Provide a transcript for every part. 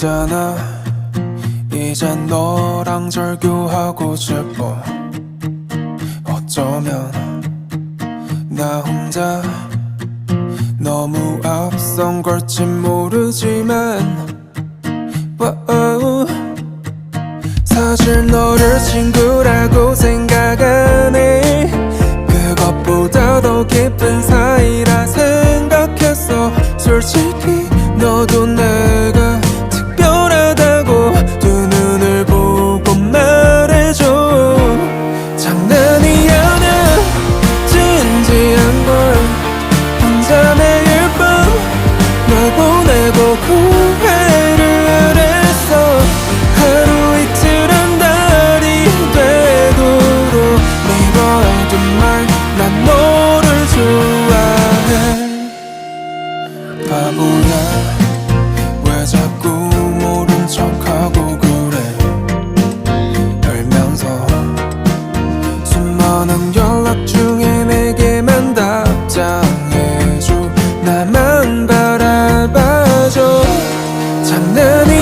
있잖아 이젠 너랑 절교하고 싶어 어쩌면 나 혼자 너무 앞선 걸진 모르지만. 사실 너를 친구라고 생각 바보야 왜 자꾸 모른 척하고 그래? 울면서 수많은 연락 중에 내게만 답장해줘. 나만 바라봐줘. 장난이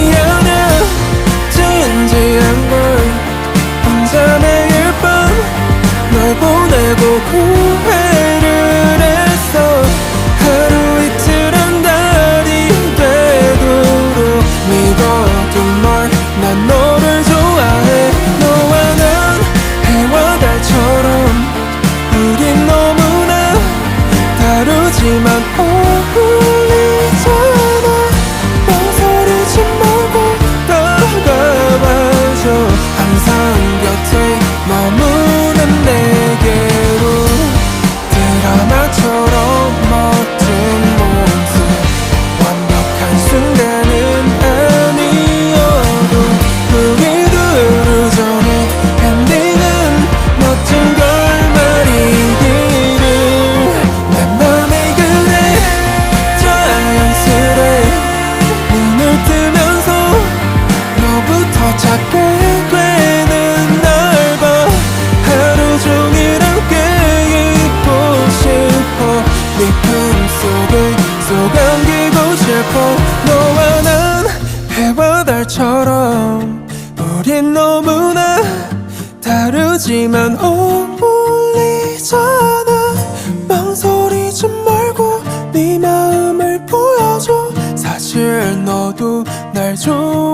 싶어 너와 난 해와 달처럼 우린 너무나 다르지만 어울리잖아. 망설이지 말고 네 마음을 보여줘. 사실 너도 날 좋아했다고